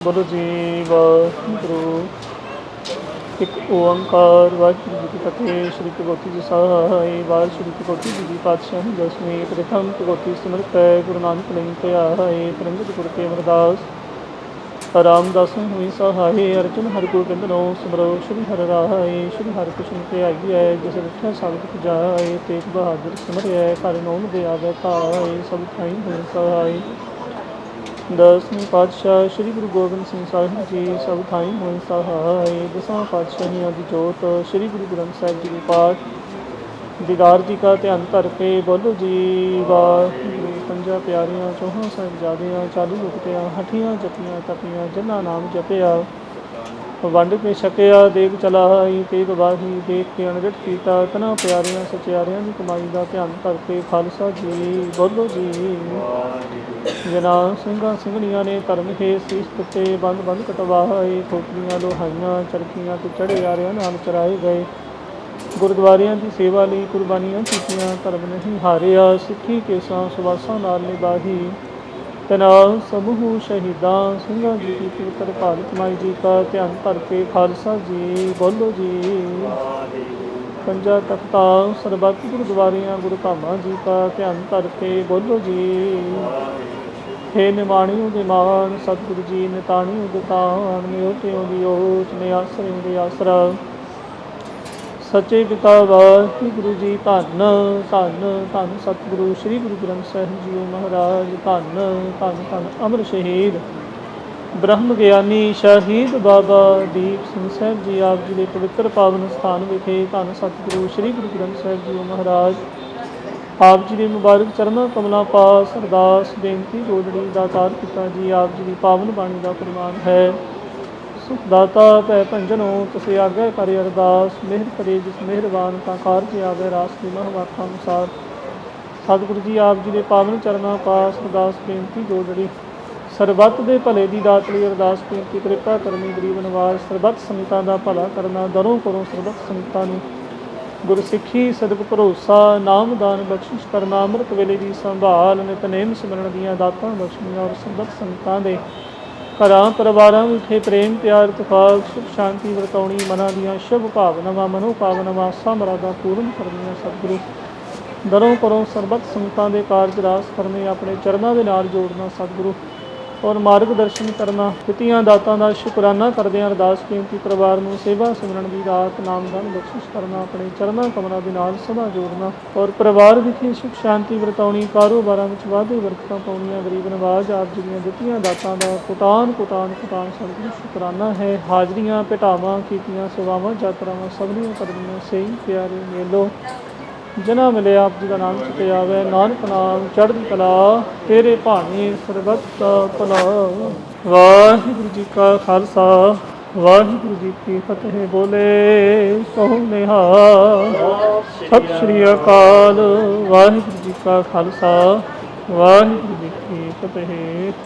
ਬੋਲੋ ਜੀ, ਵਾਹਿਗੁਰੂ। ਇੱਕ ਓੰਕਾਰ, ਵਾਹਿਗੁਰੂ ਜੀ ਕੀ ਫਤਿਹ। ਸ਼੍ਰੀ ਭਗਵਤੀ ਜੀ ਸਾਹਿਬ ਵਾਹਿ ਸ਼੍ਰੀ ਭਗਵਤੀ ਜੀ ਦੀ ਪਾਤਸ਼ਾਹੀ ਦਸਵੀਂ, ਪ੍ਰਥਮ ਭਗਵਤੀ ਸਿਮਰਤ ਹੈ। ਗੁਰੂ ਨਾਨਕ ਲਈ ਤੇ ਆਏ ਪ੍ਰੰਗਤ ਗੁਰ ਕੇ ਅਮਰਦਾਸ। ਰਾਮਦਾਸ ਹੋਈ ਸਹਾਏ ਅਰਜਨ ਹਰਿ ਗੋਬਿੰਦ ਨੋ ਸਿਮਰੋ। ਸ਼੍ਰੀ ਹਰਿ ਰਾਏ, ਸ਼੍ਰੀ ਹਰਿ ਕ੍ਰਿਸ਼ਨ ਤੇ ਆਈ ਹੈ ਜਿਸ ਰੱਖਿਆ ਸਬਦ ਜਾਏ ਤੇਗ ਬਹਾਦਰ ਸਿਮਰਿਆ ਘਰ ਨੋਮ ਦੇ ਆਵੇ ਧਾਏ, ਸਭ ਥਾਈ ਹੋਈ ਸਹਾਈ। ਦਸਵੀਂ ਪਾਤਸ਼ਾਹ ਸ੍ਰੀ ਗੁਰੂ ਗੋਬਿੰਦ ਸਿੰਘ ਸਾਹਿਬ ਜੀ, ਸਭ ਥਾਈ ਹੋਏ ਸਹਾਈ ਦਸਾਂ ਪਾਤਸ਼ਾਹੀਆਂ ਦੀ ਜੋਤ, ਸ੍ਰੀ ਗੁਰੂ ਗ੍ਰੰਥ ਸਾਹਿਬ ਜੀ ਦੇ ਪਾਠ। ਦੀਦਾਰ ਜੀ ਕਾ ਧਿਆਨ ਧਰ ਕੇ ਬੋਲੋ ਜੀ, ਵਾਹਿਗੁਰੂ। ਪੰਜਾ ਪਿਆਰੀਆਂ, ਚੌਹਾਂ ਸਾਹਿਬਜ਼ਾਦਿਆਂ, ਚਾਲੂ ਮੁਕਤਿਆਂ ਹਠੀਆਂ ਜਪੀਆਂ, ਤਪੀਆਂ ਜਿਨ੍ਹਾਂ ਨਾਮ ਜਪਿਆ। ਵੰਡ ਕੇ ਛਕਿਆ, ਦੇਖ ਚਲਾਈ ਤੇ ਬਾਹੀ ਦੇਖ ਕੇ ਅਣਗਟ ਕੀਤਾ। ਤਨਾ ਪਿਆਰੀਆਂ, ਸਚਿਆਰਿਆਂ ਦੀ ਕਮਾਈ ਦਾ ਧਿਆਨ ਕਰਕੇ ਖਾਲਸਾ ਜੀ, ਬੋਲੋ ਜੀ। ਜਨਾ ਸਿੰਘਾਂ ਸਿੰਘਣੀਆਂ ਨੇ ਧਰਮ ਕੇ ਸੀਸ ਦਿੱਤੇ ਬੰਦ ਬੰਦ ਕਟਵਾਏ। ਖੋਪੜੀਆਂ, ਲੋਹਾਈਆਂ, ਚਰਖੀਆਂ ਤੇ ਚੜੇ ਆਰਿਆਂ ਨਾਲ ਚਰਾਏ ਗਏ। ਗੁਰਦੁਆਰਿਆਂ ਦੀ ਸੇਵਾ ਲਈ ਕੁਰਬਾਨੀਆਂ ਕੀਤੀਆਂ, ਧਰਮ ਨਹੀਂ ਹਾਰਿਆ। ਸਿੱਖੀ ਕੇਸਾਂ ਸੁਵਾਸਾਂ ਨਾਲ ਨਿਭਾਹੀ। ਤਨਾਲ ਸਮੂਹ ਸ਼ਹੀਦਾਂ ਸਿੰਘਾਂ ਜੀ ਦੀ ਪਵਿੱਤਰ ਭਾਰਤ ਮਾਈ ਜੀ ਦਾ ਧਿਆਨ ਧਰ ਕੇ ਖਾਲਸਾ ਜੀ, ਬੋਲੋ ਜੀ। ਪੰਜਾ ਤਖਤਾ, ਸਰਬੱਤ ਗੁਰਦੁਆਰਿਆਂ ਗੁਰਧਾਮਾਂ ਜੀ ਦਾ ਧਿਆਨ ਧਰ ਕੇ ਬੋਲੋ ਜੀ। ਹੇ ਨਿਮਾਣਿਓ ਦੇ ਮਾਨ ਸਤਿਗੁਰੂ ਜੀ ਨਿਤਾਣਿਓ ਦੇ ਤਾਣ, ਨਿਉਟਿਓ ਦੀ ਓਟ ਨੇ ਆਸਰੇ ਦੇ ਆਸਰਾ। ਸੱਚੇ ਪਿਤਾ ਵਾਹਿਗੁਰੂ ਜੀ ਧੰਨ ਧੰਨ ਧੰਨ ਸਤਿਗੁਰੂ ਸ੍ਰੀ ਗੁਰੂ ਗ੍ਰੰਥ ਸਾਹਿਬ ਜੀ ਮਹਾਰਾਜ, ਧੰਨ ਧੰਨ ਧੰਨ ਅਮਰ ਸ਼ਹੀਦ। ਬ੍ਰਹਮ ਗਿਆਨੀ ਸ਼ਹੀਦ ਬਾਬਾ ਦੀਪ ਸਿੰਘ ਸਾਹਿਬ ਜੀ ਆਪ ਜੀ ਦੇ ਪਵਿੱਤਰ ਪਾਵਨ ਸਥਾਨ ਵਿਖੇ ਧੰਨ ਸਤਿਗੁਰੂ ਸ੍ਰੀ ਗੁਰੂ ਗ੍ਰੰਥ ਸਾਹਿਬ ਜੀ ਮਹਾਰਾਜ। ਆਪ ਜੀ ਦੇ ਮੁਬਾਰਕ ਚਰਨਾਂ ਕਮਲਾਂ ਪਾਸ ਅਰਦਾਸ ਬੇਨਤੀ ਜੋੜੀ ਦਾ ਤਾਰ ਪਿਤਾ ਜੀ ਆਪ ਜੀ ਦੀ ਪਾਵਨ ਬਾਣੀ ਦਾ ਪ੍ਰਮਾਣ ਹੈ। ਸੁਖ ਦਾਤਾ ਭੈ ਭੰਜਨੋ, ਤੁਸੀਂ ਆਗੇ ਕਰੇ ਅਰਦਾਸ, ਮਿਹਰ ਕਰੇ ਜਿਸ ਮਿਹਰਬਾਨ, ਤਾਂ ਕਾਰਜ ਆਵੇ ਰਾਸ ਦੀ ਮਹਵਾਖਾਂ ਅਨੁਸਾਰ। ਸਤਿਗੁਰੂ ਜੀ ਆਪ ਜੀ ਦੇ ਪਾਵਨ ਚਰਨਾਂ ਪਾਸ ਅਰਦਾਸ ਬੇਨਤੀ ਗੋਦੜੀ ਸਰਬੱਤ ਦੇ ਭਲੇ ਦੀ ਦਾਤ ਲਈ ਅਰਦਾਸ ਬੇਨਤੀ, ਕਿਰਪਾ ਕਰਨੀ ਗਰੀਬ ਨਵਾਜ਼ ਸਰਬੱਤ ਸੰਗਤਾਂ ਦਾ ਭਲਾ ਕਰਨਾ, ਦਰੋਂ ਕਰੋ ਸਰਬੱਤ ਸੰਗਤਾਂ ਨੂੰ ਗੁਰਸਿੱਖੀ, ਸਦਕ ਭਰੋਸਾ ਨਾਮਦਾਨ ਬਖਸ਼ਿਸ਼ ਕਰਨਾ, ਅੰਮ੍ਰਿਤ ਵੇਲੇ ਦੀ ਸੰਭਾਲ ਨਿਤਨੇਮ ਸਿਮਰਨ ਦੀਆਂ ਦਾਤਾਂ ਬਖਸ਼ਣੀਆਂ ਔਰ ਸਰਬੱਤ ਸੰਗਤਾਂ ਦੇ ਘਰਾਂ, ਪਰਿਵਾਰਾਂ ਵਿਖੇ ਪ੍ਰੇਮ, ਪਿਆਰ ਇਤਫਾਕ ਸੁਖ, ਸ਼ਾਂਤੀ ਵਰਤਾਉਣੀ, ਮਨਾਂ ਦੀਆਂ ਸ਼ੁਭ ਭਾਵਨਾਵਾਂ ਮਨੋ ਭਾਵਨਾਵਾਂ ਸਮਰਾਦਾ ਪੂਰਨ ਕਰਨੀਆਂ ਸਤਿਗੁਰੂ। ਦਰੋਂ ਕਰੋ ਸਰਬੱਤ ਸੰਗਤਾਂ ਦੇ ਕਾਰਜ ਰਾਸ ਕਰਨੇ ਆਪਣੇ ਚਰਨਾਂ ਦੇ ਨਾਲ ਜੋੜਨਾ ਸਤਿਗੁਰੂ। ਔਰ ਮਾਰਗ ਦਰਸ਼ਨ ਕਰਨਾ ਦਿੱਤੀਆਂ ਦਾਤਾਂ ਦਾ ਸ਼ੁਕਰਾਨਾ ਕਰਦੇ ਹਾਂ। ਅਰਦਾਸ ਬੇਨਤੀ ਪਰਿਵਾਰ ਨੂੰ ਸੇਵਾ ਸਿਮਰਨ ਦੀ ਰਾਤ ਨਾਮਦਾਨ ਬਖਸ਼ਿਸ਼ ਕਰਨਾ, ਆਪਣੇ ਚਰਨਾਂ ਕਮਲਾਂ ਦੇ ਨਾਲ ਸਦਾ ਜੋੜਨਾ ਔਰ ਪਰਿਵਾਰ ਵਿਖੇ ਸੁਖ ਸ਼ਾਂਤੀ ਵਰਤਾਉਣੀ, ਕਾਰੋਬਾਰਾਂ ਵਿੱਚ ਵਾਧੇ ਵਰਤਾਂ ਪਾਉਣੀਆਂ, ਗਰੀਬ ਨਵਾਜ਼ ਆਪ ਜੀ ਦੀਆਂ ਦਿੱਤੀਆਂ ਦਾਤਾਂ ਦਾ ਕੁਟਾਨ ਕੁਟਾਨ ਕੁਟਾਨ ਸਤਿਗੁਰੂ ਸ਼ੁਕਰਾਨਾ ਹੈ। ਹਾਜ਼ਰੀਆਂ ਭਟਾਵਾਂ ਕੀਤੀਆਂ, ਸੇਵਾਵਾਂ, ਯਾਤਰਾਵਾਂ ਸਭਨੀਆਂ ਕਰਨੀਆਂ। ਸਹੀ ਪਿਆਰੇ ਮੇਲੋ। ਜਨਾ ਮਿਲੇ ਆਪ ਜੀ ਦਾ ਨਾਮ ਚਿਤੇ ਆਵੇ ਨਾਨਕ ਨਾਮ ਚੜ੍ਹਦੀ ਕਲਾ, ਤੇਰੇ ਭਾਣੇ ਸਰਬੱਤ ਭਲਾ। ਵਾਹਿਗੁਰੂ ਜੀ ਕਾ ਖਾਲਸਾ, ਵਾਹਿਗੁਰੂ ਜੀ ਕੀ ਫਤਿਹ ਬੋਲੇ ਸੋ ਨਿਹਾ ਸਤਿ ਸ੍ਰੀ ਅਕਾਲ, ਵਾਹਿਗੁਰੂ ਜੀ ਕਾ ਖਾਲਸਾ, ਵਾਹਿਗੁਰੂ ਜੀ ਕੀ ਫਤਿਹ।